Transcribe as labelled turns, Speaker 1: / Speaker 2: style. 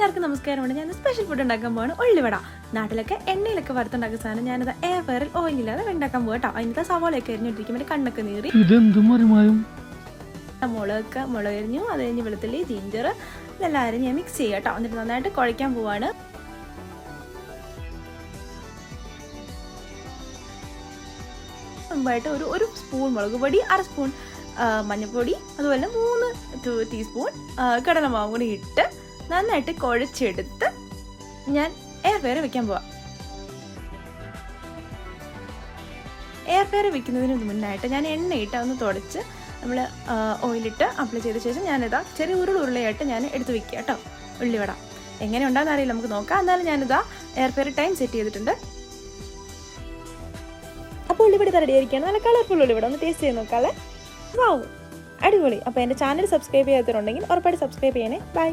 Speaker 1: എല്ലാവർക്കും നമസ്കാരമുണ്ട് ഞാൻ സ്പെഷ്യൽ ഫുഡ് ഉണ്ടാക്കാൻ പോവാണ് ഉള്ളിവട. നാട്ടിലൊക്കെ എണ്ണയിലൊക്കെ വറുത്തുണ്ടാക്കുന്ന സാധനം ഞാനത് എയർ ഫയറിൽ ഓയിലില്ലാതെ ഉണ്ടാക്കാൻ പോകട്ടോ അതിനകത്ത് സവാളയൊക്കെ എരിഞ്ഞിട്ടിരിക്കും എന്റെ കണ്ണൊക്കെ നീറി. മുളകൊക്കെ മുളക് എരിഞ്ഞു അത് കഴിഞ്ഞ് വെളുത്തുള്ളി ജിഞ്ചർ ഇതെല്ലാം അരിഞ്ഞ് ഞാൻ മിക്സ് ചെയ്യാം കേട്ടോ എന്നിട്ട് നന്നായിട്ട് കുഴയ്ക്കാൻ പോവാണ്. മുമ്പായിട്ട് ഒരു ഒരു സ്പൂൺ മുളക് പൊടി അര സ്പൂൺ മഞ്ഞൾപ്പൊടി അതുപോലെ മൂന്ന് ടീസ്പൂൺ കടലമാവും കൂടി ഇട്ട് നന്നായിട്ട് കുഴച്ചെടുത്ത് ഞാൻ എയർ ഫെയർ വെക്കാൻ പോവാം. എയർ ഫെയർ വെക്കുന്നതിന് മുന്നായിട്ട് ഞാൻ എണ്ണയിട്ട് ഒന്ന് തുടച്ച് നമ്മൾ ഓയിലിട്ട് അപ്ലൈ ചെയ്ത ശേഷം ഞാനിതാ ചെറിയ ഉരുൾ ഉരുളയായിട്ട് ഞാൻ എടുത്ത് വെക്കുക കേട്ടോ ഉള്ളിവട എങ്ങനെ ഉണ്ടാകുന്ന അറിയില്ല നമുക്ക് നോക്കാം. എന്നാലും ഞാനിതാ എയർ ഫെയർ ടൈം സെറ്റ് ചെയ്തിട്ടുണ്ട്. അപ്പോൾ ഉള്ളിവട റെഡി ആയിരിക്കുകയാണ്. നല്ല കളർഫുൾ ഉള്ളിവിടെ ഒന്ന് ടേസ്റ്റ് ചെയ്ത് നോക്കാം വാവ് അടിപൊളി. അപ്പോൾ എന്റെ ചാനൽ സബ്സ്ക്രൈബ് ചെയ്യാത്തവരുണ്ടെങ്കിൽ ഉറപ്പായിട്ട് സബ്സ്ക്രൈബ് ചെയ്യണേ. ബൈ